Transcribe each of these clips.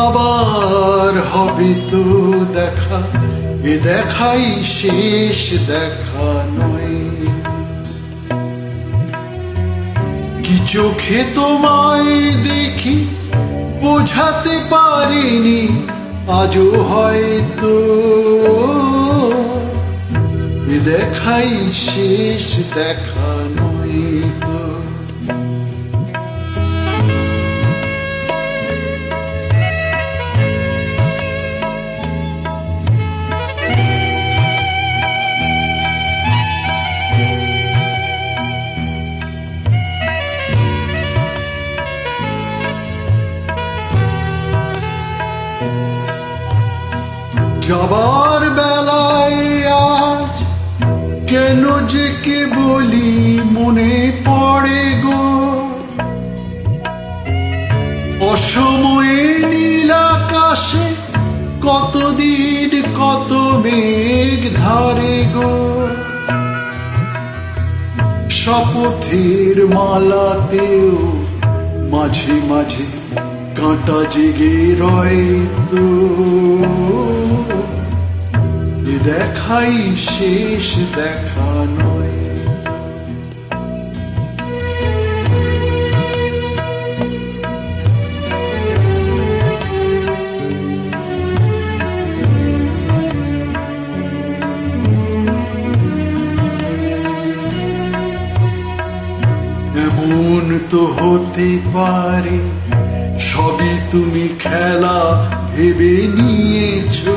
আবার হবে তো দেখা, এ দেখাই শেষ দেখা নয়। কি চোখে তোমায় দেখি বোঝাতে পারিনি, আজও হয়তো এ দেখাই শেষ দেখা যাবার বেলায় আজ কেন যে কে বলি মনে পড়ে গো? অসময়ে নীল আকাশে কতদিন কত মেঘ ধারে গো? শপথের মালাতেও মাঝে মাঝে কাঁটা জেগে রয় তো। দেখাই শেষ দেখা নয়। এমন তো হতে পারে সবই তুমি খেলা ভেবে নিয়েছো।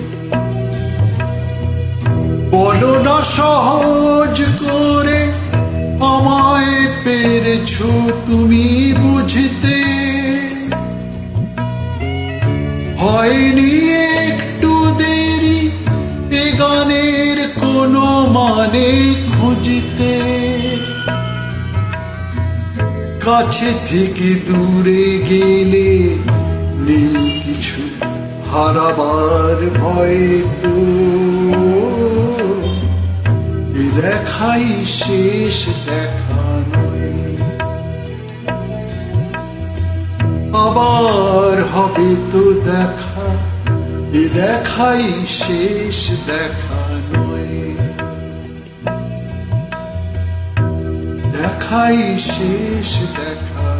বলো না সহজ করে আমায় পেরেছ তুমি বুঝতে। হয়নি একটু দেরি এ গানের কোনো মানে খুঁজতে। কাছে থেকে দূরে গেলে নেই কিছু, হারাবার ভয় তো। দেখাই শেষ দেখা নয়। আবার হবে তো দেখা, এ দেখাই শেষ দেখা দেখাই শেষ দেখা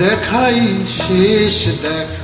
দেখাই শেষ দেখা